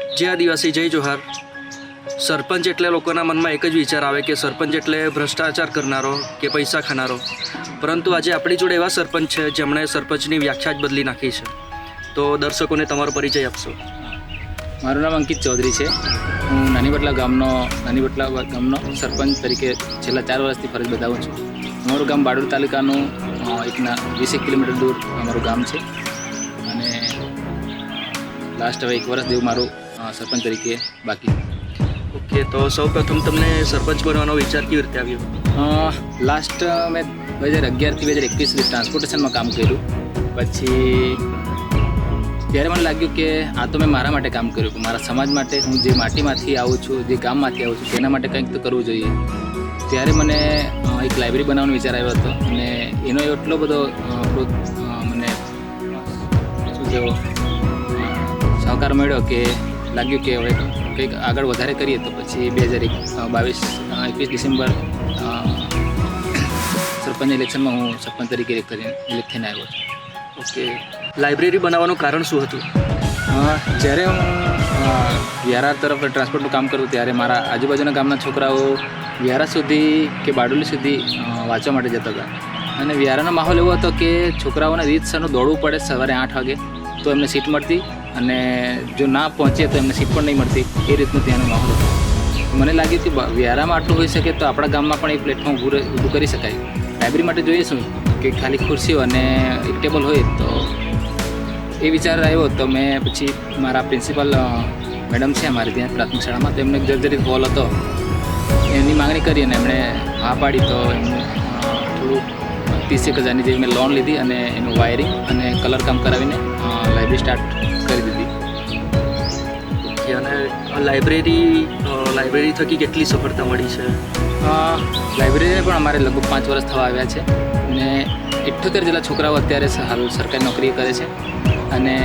જય આદિવાસી જય જોહાર, સરપંચ એટલે લોકોના મનમાં એક જ વિચાર આવે કે સરપંચ એટલે ભ્રષ્ટાચાર કરનારો કે પૈસા ખાનારો. પરંતુ આજે આપણી જોડે એવા સરપંચ છે જેમણે સરપંચની વ્યાખ્યા જ બદલી નાખી છે. તો દર્શકોને તમારો પરિચય આપશો. મારું નામ અંકિત ચૌધરી છે. હું નાની બટલા ગામનો નાની બટલા ગામનો સરપંચ તરીકે છેલ્લા ચાર વર્ષથી ફરજ બજાવું છું. અમારું ગામ બારડોલ તાલુકાનું એકના એક વીસેક કિલોમીટર દૂર અમારું ગામ છે. અને લાસ્ટ હવે એક વર્ષ જેવું મારું સરપંચ તરીકે બાકી. ઓકે, તો સૌ પ્રથમ તમને સરપંચ બનવાનો વિચાર કેવી રીતે આવ્યો? લાસ્ટ મેં બે હજાર અગિયારથી બે હજાર એકવીસ સુધી ટ્રાન્સપોર્ટેશનમાં કામ કર્યું. પછી ત્યારે મને લાગ્યું કે આ તો મેં મારા માટે કામ કર્યું મારા સમાજ માટે, હું જે માટીમાંથી આવું છું, જે ગામમાંથી આવું છું, તેના માટે કંઈક તો કરવું જોઈએ. ત્યારે મને એક લાઇબ્રેરી બનાવવાનો વિચાર આવ્યો હતો, અને એનો એટલો બધો મને, શું કહેવો સહકાર મળ્યો કે લાગ્યું કે હવે કંઈક આગળ વધારે કરીએ તો પછી બે હજાર એક બાવીસ એકવીસ ડિસેમ્બર સરપંચ ઇલેક્શનમાં હું સરપંચ તરીકે ઇલેક્ટ થઈને આવ્યો છું. ઓકે. લાઇબ્રેરી બનાવવાનું કારણ શું હતું? જ્યારે હું વ્યારા તરફ ટ્રાન્સપોર્ટનું કામ કરું ત્યારે મારા આજુબાજુના ગામના છોકરાઓ વ્યારા સુધી કે બારડોલી સુધી વાંચવા માટે જતા હતા. અને વ્યારાનો માહોલ એવો હતો કે છોકરાઓને રીતસરનું દોડવું પડે સવારે આઠ વાગે તો એમને સીટ મળતી. અને જો ના પહોંચે તો એમને સીટ પણ નહીં મળતી એ રીતનું ત્યાંનું માહોલ હતું. મને લાગ્યું કે વ્યારામાં આટલું હોઈ શકે તો આપણા ગામમાં પણ એ પ્લેટફોર્મ ઊભું ઊભું કરી શકાય. લાઇબ્રેરી માટે જોઈએ શું કે ખાલી ખુરશીઓ અને એક ટેબલ હોય તો એ વિચાર આવ્યો તો મેં પછી મારા પ્રિન્સિપલ મેડમ છે અમારી ત્યાં પ્રાથમિક શાળામાં તો એમને જર્જરિત હોલ હતો. એની માંગણી કરી અને એમણે હા પાડી તો એમનું અ, થોડું ત્રીસેક હજારની જેવી મેં લોન લીધી અને એનું વાયરિંગ અને કલર કામ કરાવીને લાઇબ્રેરી સ્ટાર્ટ કરી દીધી. અને લાઇબ્રેરી લાઇબ્રેરી થકી કેટલી સફળતા મળી છે? લાઇબ્રેરીને પણ અમારે લગભગ પાંચ વર્ષ થવા આવ્યા છે. અને ઇઠ્ઠોતેર જેટલા છોકરાઓ અત્યારે હાલ સરકારી નોકરી કરે છે. અને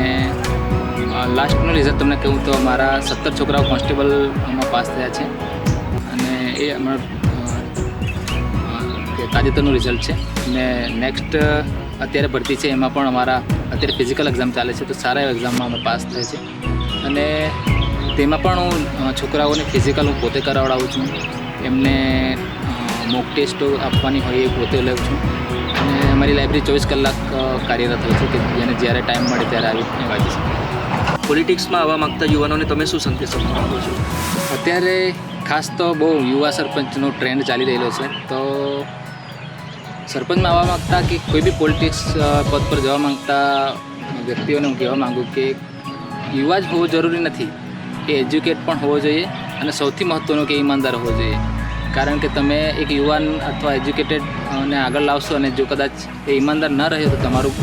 લાસ્ટનું રિઝલ્ટ તમને કહું તો મારા સત્તર છોકરાઓ કોન્સ્ટેબલમાં પાસ થયા છે. અને એ હમણાં તાજેતરનું રિઝલ્ટ છે. ને નેક્સ્ટ અત્યારે ભરતી છે. એમાં પણ અમારા અત્યારે ફિઝિકલ એક્ઝામ ચાલે છે. તો સારા એક્ઝામમાં અમે પાસ થાય છે. અને તેમાં પણ હું છોકરાઓને ફિઝિકલ હું પોતે કરાવડાવું છું. એમને મોક ટેસ્ટો આપવાની હોય એ પોતે લઉં છું. અને અમારી લાઇબ્રેરી ચોવીસ કલાક કાર્યરત હોય છે કે જેને જ્યારે ટાઈમ મળે ત્યારે આવી વાંચી શકે. પોલિટિક્સમાં આવવા માંગતા યુવાનોને તમે શું સંદેશો માંગો છો? અત્યારે ખાસ તો બહુ યુવા સરપંચનો ટ્રેન્ડ ચાલી રહેલો છે. તો સરપંચમાં આવવા માંગતા કે કોઈ બી પોલિટિક્સ પદ પર જવા માંગતા વ્યક્તિઓને હું કહેવા માગું કે યુવા જ હોવો જરૂરી નથી. એ એજ્યુકેટ પણ હોવો જોઈએ અને સૌથી મહત્ત્વનું કે ઈમાનદાર હોવો જોઈએ. કારણ કે તમે એક યુવાન અથવા એજ્યુકેટેડ ને આગળ લાવશો અને જો કદાચ એ ઈમાનદાર ન રહે તો તમારું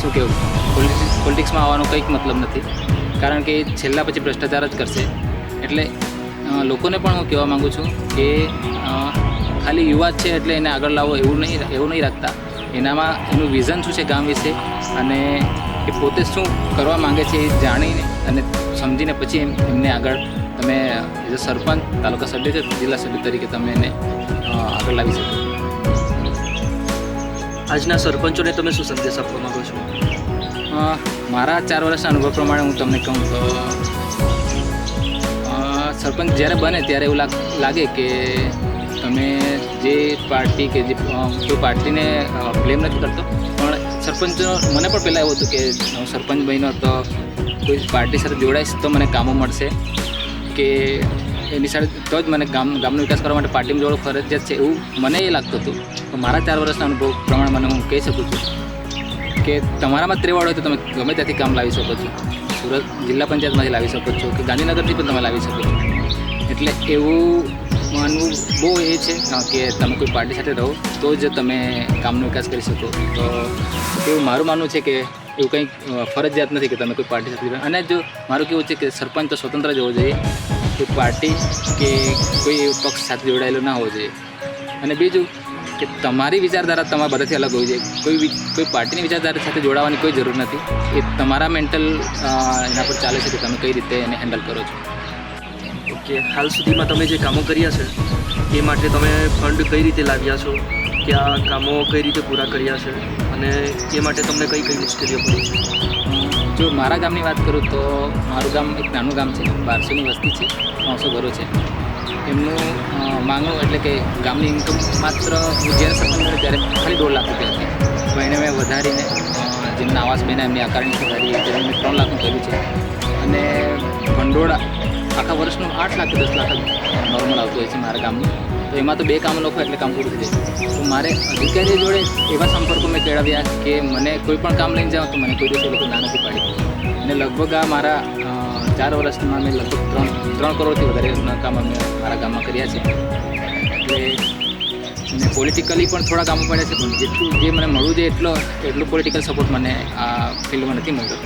શું કહેવું? પોલિટિક્સ પોલિટિક્સમાં આવવાનો કંઈક મતલબ નથી. કારણ કે છેલ્લા પછી ભ્રષ્ટાચાર જ કરશે. એટલે લોકોને પણ હું કહેવા માગું છું કે ખાલી યુવા જ છે એટલે એને આગળ લાવો એવું નહીં એવું નહીં રાખતા. એનામાં એનું વિઝન શું છે ગામ વિશે અને એ પોતે શું કરવા માંગે છે એ જાણીને અને સમજીને પછી એમ એમને આગળ તમે એઝ અ સરપંચ તાલુકા સભ્ય કે જિલ્લા સભ્ય તરીકે તમે એને આગળ લાવી શકો. આજના સરપંચોને તમે શું સંદેશ આપવા માંગો છો? મારા ચાર વર્ષના અનુભવ પ્રમાણે હું તમને કહું તો સરપંચ જ્યારે બને ત્યારે એવું લાગે કે તમે જે પાર્ટી કે જે કોઈ પાર્ટીને બ્લેમ નથી કરતો, પણ સરપંચ, મને પણ પહેલાં એવું હતું કે હું સરપંચ બન્યો તો કોઈ પાર્ટી સાથે જોડાઈશ તો મને કામો મળશે કે એની સાથે, તો જ મને ગામ, ગામનો વિકાસ કરવા માટે પાર્ટીમાં જોડવું ફરજિયાત છે એવું મને એ લાગતું હતું. તો મારા ચાર વર્ષના અનુભવ પ્રમાણે મને હું કહી શકું છું કે તમારામાં ત્રેવાડ હોય તો તમે ગમે ત્યાંથી કામ લાવી શકો છો. સુરત જિલ્લા પંચાયતમાંથી લાવી શકો છો કે ગાંધીનગરથી પણ તમે લાવી શકો છો. એટલે એવું માનવું બહુ એ છે કારણ કે તમે કોઈ પાર્ટી સાથે રહો, તો જ તમે કામનો વિકાસ કરી શકો. તો એવું મારું માનવું છે કે એવું કંઈક ફરજિયાત નથી કે તમે કોઈ પાર્ટી સાથે અને જો મારું કેવું છે કે સરપંચ તો સ્વતંત્ર જ હોવો જોઈએ, કોઈ પાર્ટી કે કોઈ પક્ષ સાથે જોડાયેલો ના હોવો જોઈએ. અને બીજું કે તમારી વિચારધારા તમારા બધાથી અલગ હોવી જોઈએ. કોઈ કોઈ પાર્ટીની વિચારધારા સાથે જોડાવાની કોઈ જરૂર નથી. એ તમારા મેન્ટલ એના પર ચાલે છે કે તમે કઈ રીતે એને હેન્ડલ કરો છો. ઓકે હાલ સુધીમાં તમે જે કામો કર્યા છે, એ માટે તમે ફંડ કઈ રીતે લાવ્યા છો, કે આ કામો કઈ રીતે પૂરા કર્યા છે, અને એ માટે તમને કઈ કઈ મુશ્કેલીઓ પડી છે? જો મારા ગામની વાત કરું તો મારું ગામ એક નાનું ગામ છે, બારસોની વસ્તી છે ત્રણસો ઘરો છે. એમનું માંગણું એટલે કે ગામની ઇન્કમ માત્ર હું જ્યારે સરપંચ ત્યારે ખાલી દોઢ લાખ રૂપિયા હતી. પણ એને મેં વધારીને જેમના આવાસ બેના એમની આકારણી સુધારી તેને મેં ત્રણ લાખનું કર્યું છે. અને ભંડોળ આખા વર્ષનું આઠ લાખ દસ લાખ નોર્મલ આવતું હોય છે મારા ગામનું તો એમાં તો બે કામ લોકો એટલે કામ પૂરું થઈ જાય. તો મારે અધિકારીઓ જોડે એવા સંપર્કો મેં કેળવ્યા કે મને કોઈ પણ કામ લઈને જાઉં તો મને કોઈ દિવસ લોકો ના નથી પાડી. અને લગભગ આ મારા ચાર વર્ષમાં મેં લગભગ ત્રણ ત્રણ કરોડથી વધારે કામ અમે મારા ગામમાં કર્યા છે. એટલે અને પોલિટિકલી પણ થોડા કામો પડ્યા છે, પણ જેટલું જે મને મળવું જોઈએ એટલો, એટલું પોલિટિકલ સપોર્ટ મને આ ફિલ્ડમાં નથી મળતો.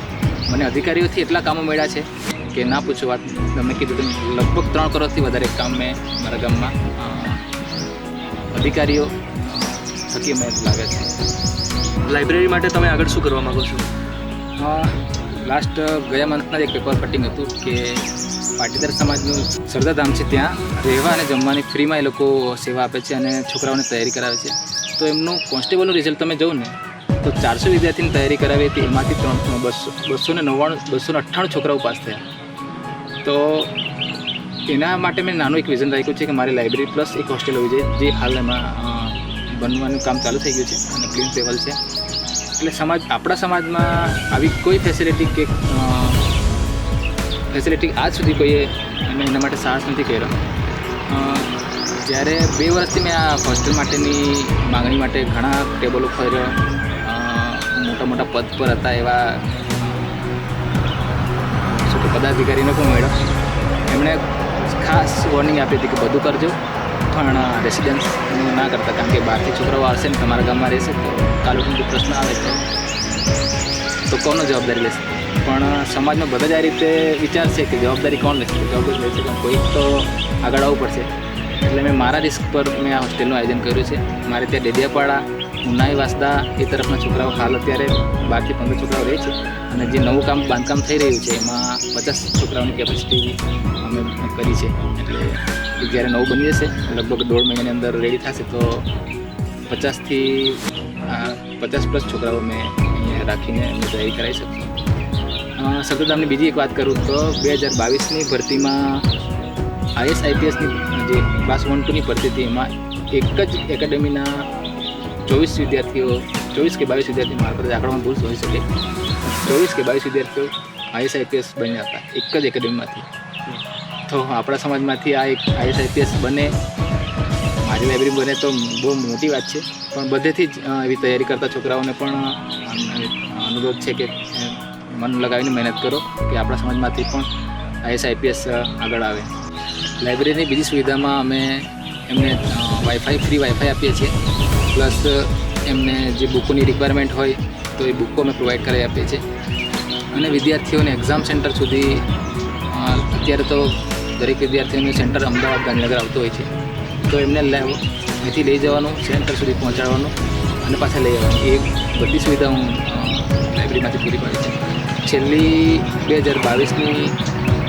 મને અધિકારીઓથી એટલા કામો મળ્યા છે. કે ના પૂછો વાત. તમે કીધું તેમ લગભગ ત્રણ કરોડથી વધારે કામ મેં મારા ગામમાં અધિકારીઓ થકી મેં લાગે છે. લાઇબ્રેરી માટે તમે આગળ શું કરવા માગો છો? લાસ્ટ ગયા મંથના એક પેપર કટિંગ હતું કે પાટીદાર સમાજનું સરદારધામ છે ત્યાં રહેવા અને જમવાની ફ્રીમાં એ લોકો સેવા આપે છે અને છોકરાઓને તૈયારી કરાવે છે. તો એમનું કોન્સ્ટેબલનું રિઝલ્ટ તમે જોઉં ને તો ચારસો વિદ્યાર્થીની તૈયારી કરાવી હતી એમાંથી ત્રણ બસો બસો ને નવ્વાણું બસો ને અઠ્ઠાણું છોકરાઓ પાસ થયા. તો એના માટે મેં નાનું એક વિઝન રાખ્યું છે કે મારી લાઇબ્રેરી પ્લસ એક હોસ્ટેલ હોવી જોઈએ, જે હાલ એમાં બનવાનું કામ ચાલુ થઈ ગયું છે અને ક્લીન ટેબલ છે. એટલે સમાજ, આપણા સમાજમાં આવી કોઈ ફેસિલિટી કે ફેસિલિટી આજ સુધી કોઈએ અને એના માટે સાહસ નથી કર્યો. જ્યારે બે વર્ષથી મેં આ હોસ્ટેલ માટેની માંગણી માટે ઘણા ટેબલો ફર્યો મોટા મોટા પદ પર હતા એવા કે પદાધિકારીને પણ મળ્યો. એમણે ખાસ વોર્નિંગ આપી હતી કે બધું કરજો, પણ રેસિડન્સનું ના કરતા, કારણ કે બહારથી છોકરાઓ આવશે ને, તમારા ગામમાં રહેશે, તો તાલુકાનો પ્રશ્ન આવે તો તો કોનો જવાબદારી લેશે? પણ સમાજમાં બધા જ આ રીતે વિચારશે કે જવાબદારી કોણ લેશે? જવાબદારી લેશે પણ કોઈક તો આગળ આવવું પડશે. એટલે મેં મારા રિસ્ક પર મેં આ હોસ્ટેલનું આયોજન કર્યું છે. મારે ત્યાં ડેડિયાપાડા ઉનાઈ વાસદા એ તરફના છોકરાઓ હાલ અત્યારે બારથી પંદર છોકરાઓ રહે છે અને જે નવું કામ બાંધકામ થઈ રહ્યું છે, એમાં પચાસ છોકરાઓની કેપેસિટી અમે કરી છે. એટલે જ્યારે નવું બની જશે, લગભગ દોઢ મહિનાની અંદર રેડી થશે, તો પચાસથી પચાસ પ્લસ છોકરાઓ મેં અહીંયા રાખીને અમે તૈયારી કરાવી શકીએ. સતતમની બીજી એક વાત કરું તો બે હજાર બાવીસની ભરતીમાં આઈએસ આઈપીએસની જે ક્લાસ વન ટુની ભરતી હતી, એમાં એક જ એકેડેમીના ચોવીસ વિદ્યાર્થીઓ, ચોવીસ કે બાવીસ વિદ્યાર્થીઓ મારા પર આંકડામાં ભૂલ હોઈ શકે. ચોવીસ કે બાવીસ વિદ્યાર્થીઓ આઈએસ આઈપીએસ બન્યા હતા, એક જ એકેડેમીમાંથી. તો આપણા સમાજમાંથી આ એક આઈએસ આઈપીએસ બને, મારી લાઇબ્રેરી બને તો બહુ મોટી વાત છે. પણ બધેથી જ એવી તૈયારી કરતા છોકરાઓને પણ અનુરોધ છે કે મન લગાવીને મહેનત કરો કે આપણા સમાજમાંથી પણ આઈએસ આઈપીએસ આગળ આવે. લાઇબ્રેરીની બીજી સુવિધામાં અમે એમને વાઈફાઈ ફ્રી વાઈફાઈ આપીએ છીએ. પ્લસ એમને જે બુકોની રિક્વાયરમેન્ટ હોય તો એ બુકો અમે પ્રોવાઈડ કરાવી આપીએ છીએ. અને વિદ્યાર્થીઓને એક્ઝામ સેન્ટર સુધી અત્યારે તો દરેક વિદ્યાર્થીઓનું સેન્ટર અમદાવાદ, ગાંધીનગર આવતું હોય છે. તો એમને અહીંથી લઈ જવાનું સેન્ટર સુધી પહોંચાડવાનું અને પાછા લઈ જવાનું એ બધી સુવિધા હું લાઇબ્રેરીમાંથી પૂરી પાડી છે. છેલ્લી બે હજાર બાવીસની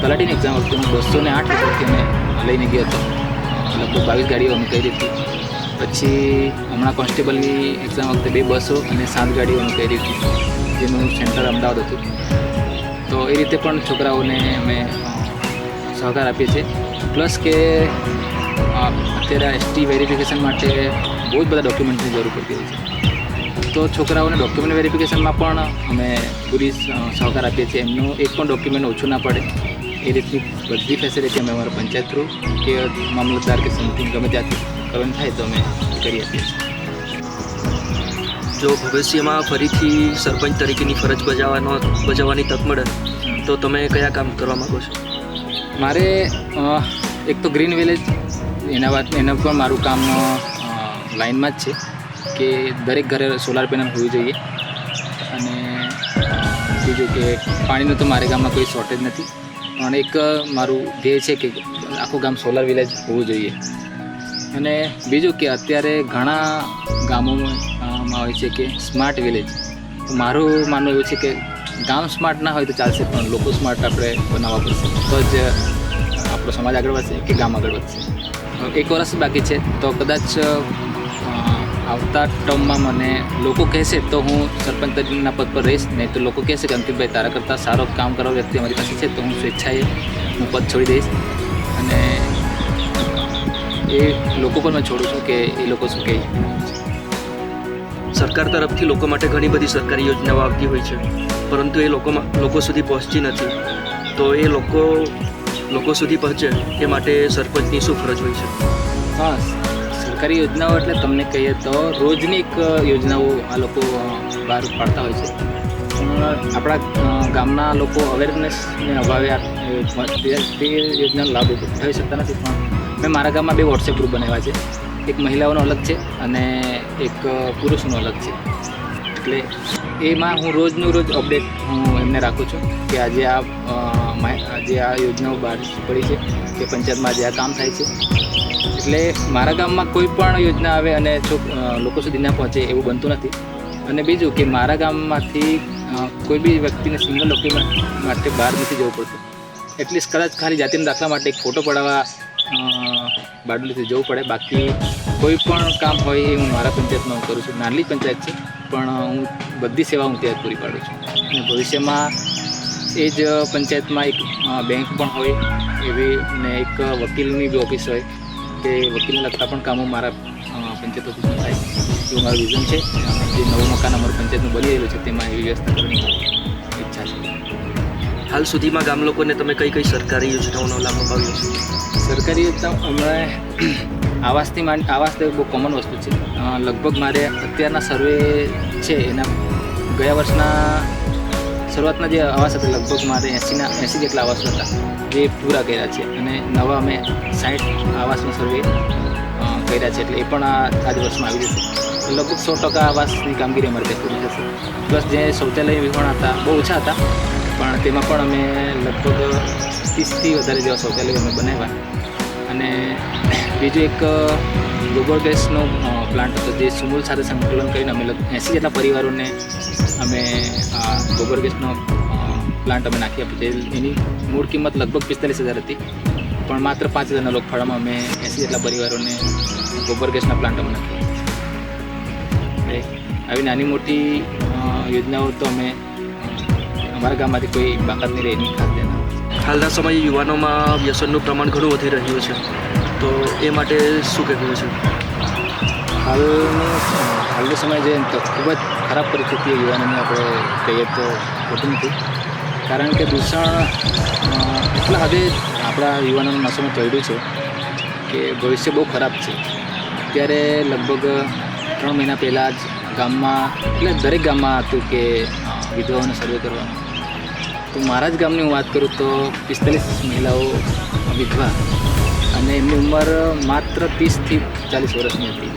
તલાટીની એક્ઝામ વખતે હું બસો ને આઠ વિદ્યાર્થીઓને લઈને ગયો હતો. લગભગ બાવીસ ગાડીઓ અમે કરી હતી પછી હમણાં કોન્સ્ટેબલની એક્ઝામ વખતે બે બસો અને સાત ગાડીઓ અમે કરી હતી. જેનું સેન્ટર અમદાવાદ હતું. તો એ રીતે પણ છોકરાઓને અમે સહકાર આપીએ છીએ. પ્લસ કે અત્યારે એસટી વેરિફિકેશન માટે બહુ જ બધા ડોક્યુમેન્ટની જરૂર પડતી હોય છે. તો છોકરાઓને ડોક્યુમેન્ટ વેરિફિકેશનમાં પણ અમે પૂરી સહકાર આપીએ છીએ. એમનું એક પણ ડોક્યુમેન્ટ ઓછું ના પડે. એ રીતની બધી ફેસિલિટી અમે અમારા પંચાયત થ્રુ કે મામલતદાર કે સમથિંગ ગમે ત્યાંથી. કરવાનું થાય તો અમે કરી આપીએ છીએ. જો ભવિષ્યમાં ફરીથી સરપંચ તરીકેની ફરજ બજાવવાનો, બજાવવાની તક મળે, તો તમે કયા કામ કરવા માગો છો? મારે એક તો ગ્રીન વિલેજ, એના વાત, એના પણ મારું કામ લાઇનમાં જ છે કે દરેક ઘરે સોલાર પેનલ હોવી જોઈએ. અને બીજું કે પાણીનું તો મારે ગામમાં કોઈ શોર્ટેજ નથી. પણ એક મારું ધ્યેય છે કે આખું ગામ સોલાર વિલેજ હોવું જોઈએ. અને બીજું કે અત્યારે ઘણા ગામોમાં હોય છે કે સ્માર્ટ વિલેજ મારું માનવું એવું છે કે ગામ સ્માર્ટ ના હોય તો ચાલશે, પણ લોકો સ્માર્ટ આપણે બનાવવા પડશે. તો જ આપણો સમાજ આગળ વધશે કે ગામ આગળ વધશે. એક વર્ષ બાકી છે, તો કદાચ આવતા ટર્મમાં મને લોકો કહેશે, તો હું સરપંચ તરીકેના પદ પર રહીશ. નહીં તો લોકો કહેશે કે, અંકિતભાઈ, તારા કરતાં સારો કામ કરવા વ્યક્તિ અમારી પાસે છે, તો હું સ્વેચ્છાએ હું પદ છોડી દઈશ. અને એ લોકો પર મેં છોડું છું કે એ લોકો શું કહે સરકાર તરફથી લોકો માટે ઘણી બધી સરકારી યોજનાઓ આવતી હોય છે, પરંતુ એ લોકોમાં, લોકો સુધી પહોંચતી નથી. તો એ લોકો લોકો સુધી પહોંચે એ માટે સરપંચની શું ફરજ હોય છે? હા, સરકારી યોજનાઓ એટલે તમને કહીએ તો રોજની એક યોજનાઓ આ લોકો બહાર પાડતા હોય છે. આપણા ગામના લોકો અવેરનેસને અભાવે તે યોજનાનો લાભ થઈ શકતા નથી, પણ મેં મારા ગામમાં બે વોટ્સએપ ગ્રુપ બનાવ્યા છે. એક મહિલાઓનો અલગ છે અને એક પુરુષોનો અલગ છે. એટલે એમાં હું રોજનું રોજ અપડેટ હું એમને રાખું છું કે આજે આ આજે આ યોજનાઓ બહાર પડી છે કે પંચાયતમાં આજે આ કામ થાય છે. એટલે મારા ગામમાં કોઈ પણ યોજના આવે અને લોકો સુધી ના પહોંચે એવું બનતું નથી. અને બીજું કે મારા ગામમાંથી કોઈ બી વ્યક્તિને સિંગલ નોકરી માટે બહાર નથી જવું પડતું. એટલીસ્ટ કદાચ ખાલી જાતિના દાખલા માટે એક ફોટો પડાવવા બારડોલીથી જવું પડે. બાકી કોઈ પણ કામ હોય એ હું મારા પંચાયતમાં કરું છું. નાની પંચાયત છે, પણ હું બધી સેવા હું ત્યાં પૂરી પાડું છું. અને ભવિષ્યમાં એ જ પંચાયતમાં એક બેંક પણ હોય, એવી ને એક વકીલની બી ઓફિસ હોય, કે વકીલને લગતા પણ કામો મારા પંચાયત ઓફિસમાં થાય. એવું મારું વિઝન છે. જે નવું મકાન અમારું પંચાયતનું બની રહેલું છે, તેમાં એવી વ્યવસ્થા કરવાની ઈચ્છા છે. હાલ સુધીમાં ગામ લોકોને તમે કઈ કઈ સરકારી યોજનાઓનો લાભ અપાવ્યો છે? સરકારી યોજના હમણાં આવાસથી માંડ, આવાસ તો બહુ કોમન વસ્તુ છે. લગભગ મારે અત્યારના સર્વે છે, એના ગયા વર્ષના શરૂઆતના જે આવાસ હતા, લગભગ મારે એંસીના એંસી જેટલા આવાસો હતા, જે પૂરા કર્યા છે. અને નવા અમે સાઠ આવાસનો સર્વે કર્યા છે, એટલે એ પણ આ જ વર્ષમાં આવી જશે લગભગ સો ટકા આવાસની કામગીરી અમારે પૂરી થશે. પ્લસ જે શૌચાલય વિહોણા હતા, બહુ ઓછા હતા. પણ તેમાં પણ અમે લગભગ ત્રીસથી વધારે જેવા શૌચાલયો અમે બનાવ્યા. અને બીજું એક ગોબર ગેસનો પ્લાન્ટ હતો જે સુમૂલ સાથે સંકલન કરીને અમે એંસી જેટલા પરિવારોને અમે ગોબર ગેસનો પ્લાન્ટ અમે નાખી આપ્યો. એની મૂળ કિંમત લગભગ પિસ્તાલીસ હજાર હતી. પણ માત્ર પાંચ હજારના લોકફાળામાં અમે એંસી જેટલા પરિવારોને ગોબર ગેસના પ્લાન્ટ અમે નાખ્યા. આવી નાની મોટી યોજનાઓ તો અમે અમારા ગામમાંથી કોઈ બાકાત નહીં રહે એની ખાસ ધ્યાન હાલના સમયે યુવાનોમાં વ્યસનનું પ્રમાણ ઘણું વધી રહ્યું છે. તો એ માટે શું કહેવું છે? હાલનો હાલનો સમય જે તો ખૂબ જ ખરાબ પરિસ્થિતિ યુવાનોની આપણે કહીએ તો ખોટું નથી. કારણ કે દૂષણ એટલા હદે આપણા યુવાનોના નશોમાં ચડ્યું છે કે ભવિષ્ય બહુ ખરાબ છે. અત્યારે લગભગ ત્રણ મહિના પહેલાં જ ગામમાં એટલે દરેક ગામમાં હતું કે વિધવાઓને સર્વે કરવાનો. તો મારા જ ગામની હું વાત કરું તો પિસ્તાલીસ મહિલાઓ વિધવા અને એમની ઉંમર માત્ર ત્રીસથી ચાલીસ વર્ષની હતી.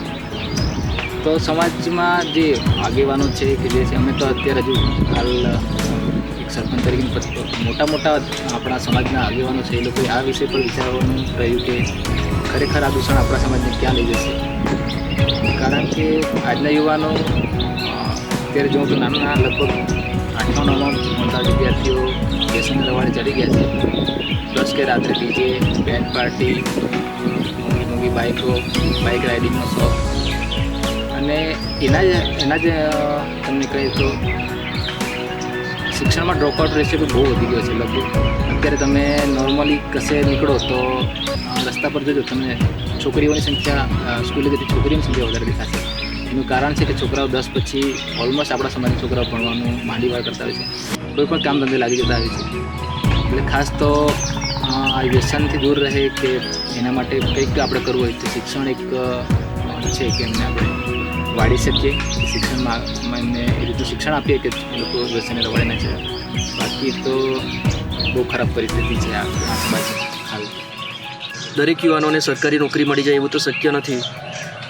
તો સમાજમાં જે આગેવાનો છે કે જે છે, અમે તો અત્યારે હજુ હાલ એક સરપંચ તરીકે મોટા મોટા આપણા સમાજના આગેવાનો છે, એ લોકોએ આ વિષય પર વિચારવાનું રહ્યું કે ખરેખર આ દૂષણ આપણા સમાજને ક્યાં લઈ જશે? કારણ કે આજના યુવાનો અત્યારે જોઉં તો નાના લગભગ આઠમા નવમાં મોટા વિદ્યાર્થીઓ વ્યસન રવાડે ચડી ગયા છે. પ્લસ કે રાત્રે DJ band party movie movie બાઇકો bike રાઇડિંગનો શોખ. અને એના જ એના જ તમને કહીએ તો શિક્ષણમાં ડ્રોપઆઉટ રેશિયો બહુ વધી ગયો છે લગભગ. અત્યારે તમે નોર્મલી કશે નીકળો તો રસ્તા પર જોજો, તમને છોકરીઓની સંખ્યા સ્કૂલે જતી છોકરીઓની સંખ્યા વધારે દેખાશે. એનું કારણ છે કે છોકરાઓ દસ પછી ઓલમોસ્ટ આપણા સમાજના છોકરાઓ ભણવાનું માંડી વાર કરતા હોય છે. કોઈ પણ કામ ધંધે લાગી જતા હોય છે. એટલે ખાસ તો આ વ્યસનથી દૂર રહે કે એના માટે કંઈક આપણે કરવું હોય તો શિક્ષણ એક છે કે એમને આપણે વાળી શકીએ. શિક્ષણમાં એમને એ રીતનું શિક્ષણ આપીએ કે લોકો વ્યસને રવાડે ના છે બાકી તો બહુ ખરાબ પરિસ્થિતિ છે આ આ હાલ દરેક યુવાનોને સરકારી નોકરી મળી જાય એવું તો શક્ય નથી.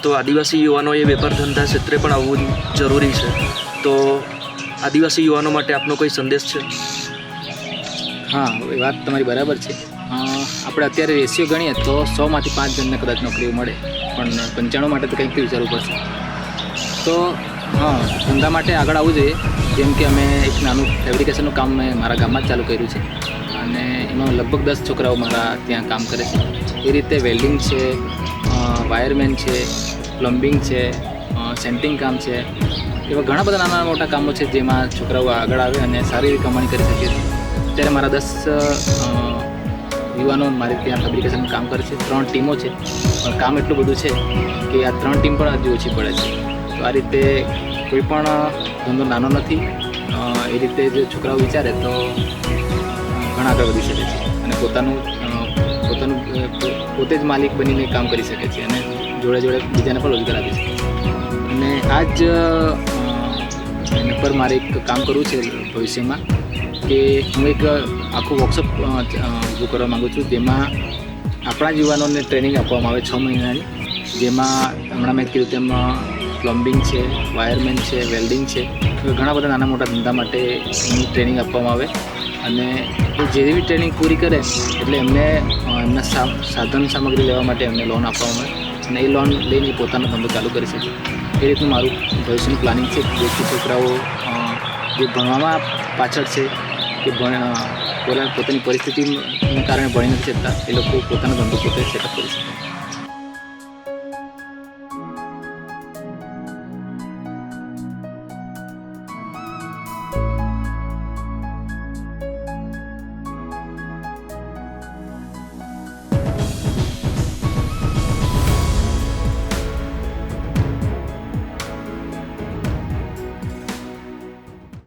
તો આદિવાસી યુવાનોએ વેપાર ધંધા ક્ષેત્રે પણ આવવું જરૂરી છે. તો આદિવાસી યુવાનો માટે આપનો કોઈ સંદેશ છે? હા, એ વાત તમારી બરાબર છે. આપણે અત્યારે રેશિયો ગણીએ તો સોમાંથી પાંચ જણને કદાચ નોકરીઓ મળે. પણ પંચાણું માટે તો કંઈક વિચારવું પડશે. તો, હા, ધંધા માટે આગળ આવવું જોઈએ. જેમ કે અમે એક નાનું ફેબ્રિકેશનનું કામ મેં મારા ગામમાં જ ચાલુ કર્યું છે. અને એમાં લગભગ દસ છોકરાઓ મારા ત્યાં કામ કરે છે. એ રીતે વેલ્ડિંગ છે વાયરમેન છે, પ્લમ્બિંગ છે સેન્ટિંગ કામ છે, એવા ઘણા બધા નાના મોટા કામો છે જેમાં છોકરાઓ આગળ આવે અને સારી રીતે કમાણી કરી શકે ત્યારે મારા દસ યુવાનો મારી ત્યાં ફેબ્રિકેશનનું કામ કરે છે. ત્રણ ટીમો છે. પણ કામ એટલું બધું છે કે આ ત્રણ ટીમ પણ હજી ઓછી પડે છે. તો આ રીતે કોઈ પણ ધંધો નાનો નથી. એ રીતે જો છોકરાઓ વિચારે તો ઘણા આગળ વધી શકે છે. અને પોતાનું પોતાનું પોતે જ માલિક બનીને કામ કરી શકે છે અને જોડે જોડે બીજાને પણ રોજગાર આપી શકે છે. અને આ જ એના પર મારે એક કામ કરવું છે ભવિષ્યમાં કે હું એક આખું વર્કશોપ ઊભું કરવા માગું છું જેમાં આપણા યુવાનોને ટ્રેનિંગ આપવામાં આવે છ મહિનાની, જેમાં હમણાં મેં કીધું તેમ પ્લમ્બિંગ છે વાયરમેન છે વેલ્ડિંગ છે ઘણા બધા નાના મોટા ધંધા માટે એની ટ્રેનિંગ આપવામાં આવે. અને જેવી ટ્રેનિંગ પૂરી કરે, એટલે એમને એમના સાધન સામગ્રી લેવા માટે એમને લોન આપવામાં આવે અને એ લોન લઈને પોતાનો ધંધો ચાલુ કરી શકે. એ રીતનું મારું ભવિષ્યનું પ્લાનિંગ છે જેથી છોકરાઓ જે ભણવામાં પાછળ છે કે પોતાની પરિસ્થિતિને કારણે ભણી નથી શકતા, એ લોકો પોતાનો ધંધો પોતે સેટઅપ કરી શકે.